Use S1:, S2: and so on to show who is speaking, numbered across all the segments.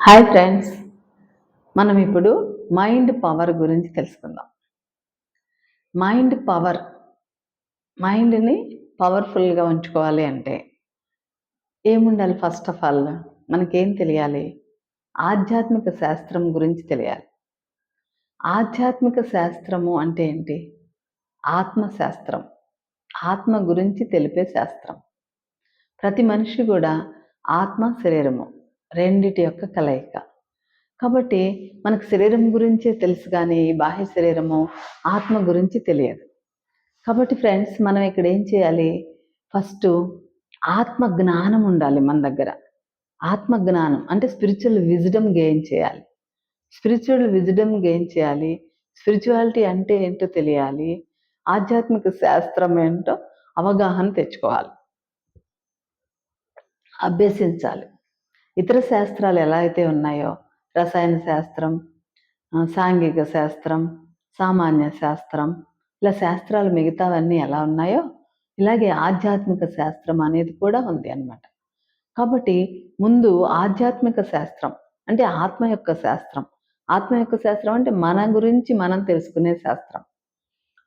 S1: Hi friends. మనం ఇప్పుడు mind power గురించి తెలుసుకుందాం. మైండ్ పవర్ మైండ్ని పవర్ఫుల్గా ఉంచుకోవాలి అంటే ఏముండాలి ఫస్ట్ ఆఫ్ ఆల్? మనకేం తెలియాలి? ఆధ్యాత్మిక శాస్త్రం గురించి తెలియాలి. ఆధ్యాత్మిక శాస్త్రము అంటే ఏంటి? ఆత్మశాస్త్రం. ఆత్మ గురించి తెలిపే శాస్త్రం. ప్రతి మనిషి కూడా ఆత్మ శరీరము. రెండిటి యొక్క కలయిక. కాబట్టి మనకు శరీరం గురించే తెలుసు కానీ ఈ బాహ్య శరీరము ఆత్మ గురించి తెలియదు. కాబట్టి ఫ్రెండ్స్ మనం ఇక్కడ ఏం చేయాలి? ఫస్ట్ ఆత్మ జ్ఞానం ఉండాలి మన దగ్గర. ఆత్మ జ్ఞానం అంటే స్పిరిచువల్ విజిడమ్ గెయిన్ చేయాలి. స్పిరిచువల్ విజిడమ్ గెయిన్ చేయాలి. స్పిరిచువాలిటీ అంటే ఏంటో తెలియాలి. ఆధ్యాత్మిక శాస్త్రం ఏంటో అవగాహన తెచ్చుకోవాలి. అభ్యసించాలి. ఇతర శాస్త్రాలు ఎలా అయితే ఉన్నాయో రసాయన శాస్త్రం సాంఘిక శాస్త్రం సామాన్య శాస్త్రం ఇలా శాస్త్రాలు మిగతావన్నీ ఎలా ఉన్నాయో ఇలాగే ఆధ్యాత్మిక శాస్త్రం అనేది కూడా ఉంది అన్నమాట. కాబట్టి ముందు ఆధ్యాత్మిక శాస్త్రం అంటే ఆత్మ యొక్క శాస్త్రం. ఆత్మ యొక్క శాస్త్రం అంటే మన గురించి మనం తెలుసుకునే శాస్త్రం.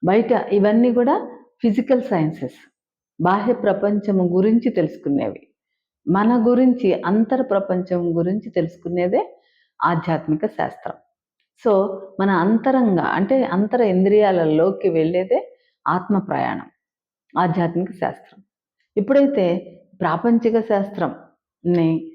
S1: బయట ఇవన్నీ కూడా ఫిజికల్ సైన్సెస్ బాహ్య ప్రపంచము గురించి తెలుసుకునేవి. మన గురించి అంతర్ ప్రపంచం గురించి తెలుసుకునేదే ఆధ్యాత్మిక శాస్త్రం. సో మన అంతరంగా అంటే అంతర ఇంద్రియాలలోకి వెళ్ళేదే ఆత్మ ప్రయాణం ఆధ్యాత్మిక శాస్త్రం. ఇప్పుడైతే ప్రాపంచిక శాస్త్రంని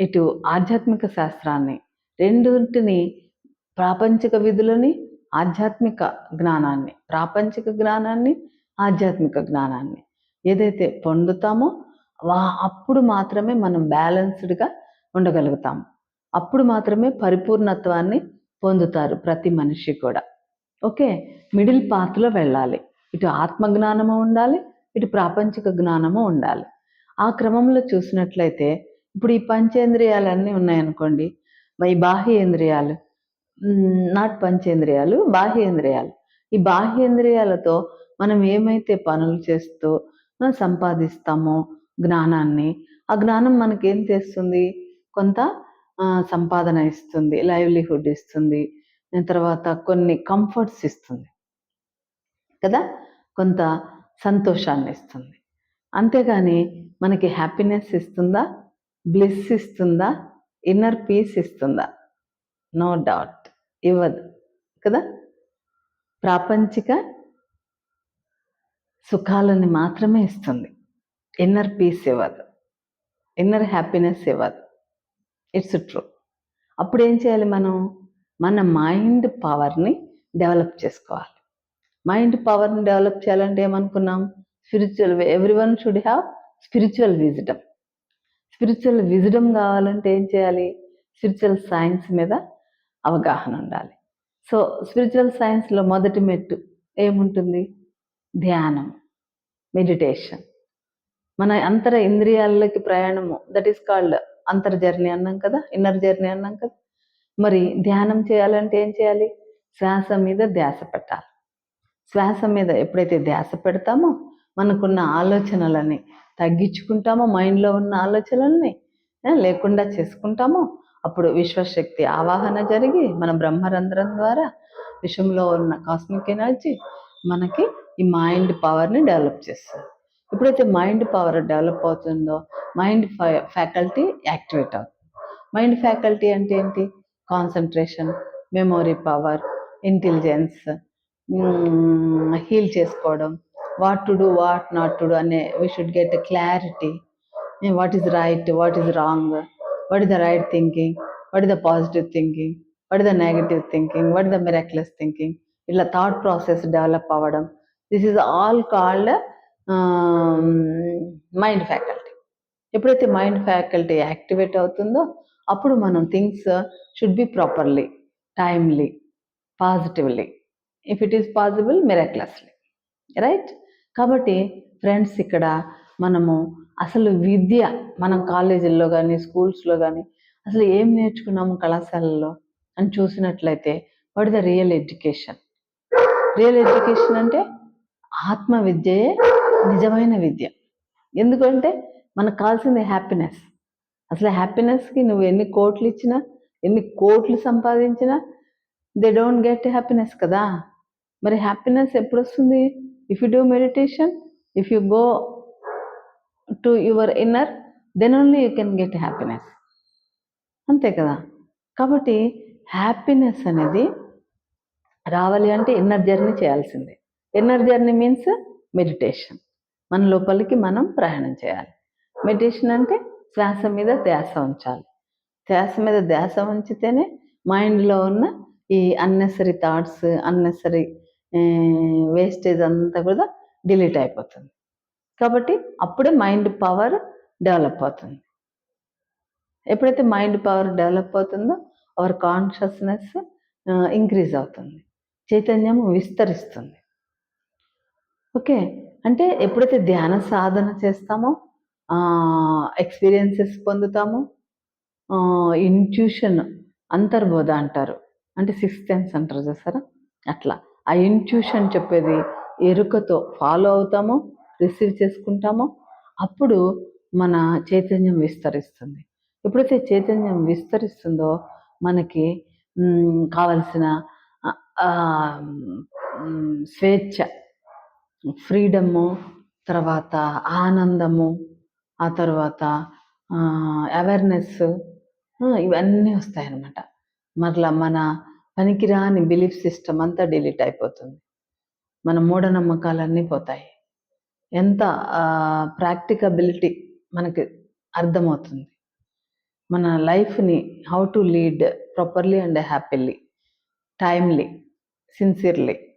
S1: ఇటు ఆధ్యాత్మిక శాస్త్రాన్ని రెండింటిని ప్రాపంచిక విధులని ఆధ్యాత్మిక జ్ఞానాన్ని ప్రాపంచిక జ్ఞానాన్ని ఆధ్యాత్మిక జ్ఞానాన్ని ఏదైతే పొందుతామో వా అప్పుడు మాత్రమే మనం బ్యాలెన్స్డ్గా ఉండగలుగుతాం. అప్పుడు మాత్రమే పరిపూర్ణత్వాన్ని పొందుతారు ప్రతి మనిషి కూడా. ఓకే? మిడిల్ పాత్లో వెళ్ళాలి. ఇటు ఆత్మజ్ఞానము ఉండాలి ఇటు ప్రాపంచిక జ్ఞానము ఉండాలి. ఆ క్రమంలో చూసినట్లయితే ఇప్పుడు ఈ పంచేంద్రియాలన్నీ ఉన్నాయనుకోండి. ఈ బాహ్యేంద్రియాలు నాట్ పంచేంద్రియాలు బాహ్యేంద్రియాలు. ఈ బాహ్యేంద్రియాలతో మనం ఏమైతే పనులు చేస్తూ సంపాదిస్తామో జ్ఞానాన్ని. ఆ జ్ఞానం మనకేం చేస్తుంది కొంత సంపాదన ఇస్తుంది లైవ్లీహుడ్ ఇస్తుంది తర్వాత కొన్ని కంఫర్ట్స్ ఇస్తుంది. కదా? కొంత సంతోషాన్ని ఇస్తుంది. అంతేగాని మనకి హ్యాపీనెస్ ఇస్తుందా? బ్లిస్ ఇస్తుందా? ఇన్నర్ పీస్ ఇస్తుందా? నో డౌట్ ఇవ్వదు. కదా? ప్రాపంచిక సుఖాలని మాత్రమే ఇస్తుంది. ఇన్నర్ పీస్ ఇవ్వదు. ఇన్నర్ హ్యాపీనెస్ ఇవ్వదు. ఇట్స్ ట్రూ అప్పుడు ఏం చేయాలి మనం? మన మైండ్ పవర్ని డెవలప్ చేసుకోవాలి. మైండ్ పవర్ని డెవలప్ చేయాలంటే ఏమనుకున్నాం? Spiritual everyone should have spiritual wisdom spiritual wisdom కావాలంటే ఏం చేయాలి? స్పిరిచువల్ సైన్స్ మీద అవగాహన ఉండాలి. సో స్పిరిచువల్ సైన్స్లో మొదటి మెట్టు ఏముంటుంది? ధ్యానం మెడిటేషన్ మన అంతర ఇంద్రియాలకి ప్రయాణము దట్ ఈస్ కాల్డ్ అంతర్ జర్నీ అన్నాం కదా ఇన్నర్ జర్నీ అన్నాం కదా. మరి ధ్యానం చేయాలంటే ఏం చేయాలి? శ్వాస మీద ధ్యాస పెట్టాలి. శ్వాస మీద ఎప్పుడైతే ధ్యాస పెడతామో మనకున్న ఆలోచనలని తగ్గించుకుంటామో మైండ్లో ఉన్న ఆలోచనల్ని లేకుండా చేసుకుంటామో అప్పుడు విశ్వశక్తి ఆవాహన జరిగి మన బ్రహ్మరంధ్రం ద్వారా విశ్వంలో ఉన్న కాస్మిక్ ఎనర్జీ మనకి ఈ మైండ్ పవర్ని డెవలప్ చేస్తుంది. ఎప్పుడైతే మైండ్ పవర్ డెవలప్ అవుతుందో మైండ్ ఫ్యాకల్టీ యాక్టివేట్ అవుతుంది. మైండ్ ఫ్యాకల్టీ అంటే ఏంటి? Concentration memory power intelligence heal చేసుకోవడం. What to do what not to do అనే we should get clarity what is right what is wrong what is the right thinking what is the positive thinking what is the negative thinking what is the miraculous thinking ఇట్లా thought process develop అవ్వడం. This is all called mind faculty ఎప్పుడైతే mind faculty activate అవుతుందో అప్పుడు మనం things should be properly timely positively if it is possible miraculously right కాబట్టి friends ఇక్కడ మనము అసలు విద్య మనం కాలేజీల్లో కానీ స్కూల్స్లో కానీ అసలు ఏం నేర్చుకున్నాము కళాశాలలో అని చూసినట్లయితే what the real education real education అంటే ఆత్మ విద్యయే నిజమైన విద్య. ఎందుకంటే మనకు కావాల్సింది హ్యాపీనెస్ అసలు హ్యాపీనెస్కి నువ్వు ఎన్ని కోట్లు ఇచ్చినా ఎన్ని కోట్లు సంపాదించినా దే డోంట్ గెట్ హ్యాపీనెస్ కదా. మరి హ్యాపీనెస్ ఎప్పుడు వస్తుంది if you do meditation if you go to your inner then only you can get happiness అంతే కదా. కాబట్టి హ్యాపీనెస్ అనేది రావాలి అంటే ఇన్నర్ జర్నీ చేయాల్సిందే. ఇన్నర్ జర్నీ మీన్స్ మెడిటేషన్ మన లోపలికి మనం ప్రయాణం చేయాలి. మెడిటేషన్ అంటే శ్వాస మీద ధ్యాస ఉంచాలి. ధ్యాస మీద ధ్యాస ఉంచితేనే మైండ్లో ఉన్న ఈ అన్నెసరీ థాట్స్ అన్నెసరీ వేస్టేజ్ అంతా కూడా డిలీట్ అయిపోతుంది. కాబట్టి అప్పుడే మైండ్ పవర్ డెవలప్ అవుతుంది. ఎప్పుడైతే మైండ్ పవర్ డెవలప్ అవుతుందో అవర్ కాన్షియస్నెస్ ఇంక్రీజ్ అవుతుంది. చైతన్యం విస్తరిస్తుంది. ఓకే? అంటే ఎప్పుడైతే ధ్యాన సాధన చేస్తామో ఎక్స్పీరియన్సెస్ పొందుతామో ఇంట్యూషన్ అంతర్బోధ అంటారు. అంటే సిక్స్త్ సెన్స్ అంటారు చేస్తారా అట్లా. ఆ ఇంట్యూషన్ చెప్పేది ఎరుకతో ఫాలో అవుతామో రిసీవ్ చేసుకుంటామో అప్పుడు మన చైతన్యం విస్తరిస్తుంది. ఎప్పుడైతే చైతన్యం విస్తరిస్తుందో మనకి కావలసిన స్వేచ్ఛ ఫ్రీడము తర్వాత ఆనందము ఆ తర్వాత అవేర్నెస్ ఇవన్నీ వస్తాయన్నమాట. మరలా మన పనికిరాని బిలీఫ్ సిస్టమ్ అంతా డిలీట్ అయిపోతుంది. మన మూఢనమ్మకాలన్నీ పోతాయి. ఎంత ప్రాక్టికబిలిటీ మనకి అర్థమవుతుంది. మన లైఫ్ని how to lead properly and happily timely sincerely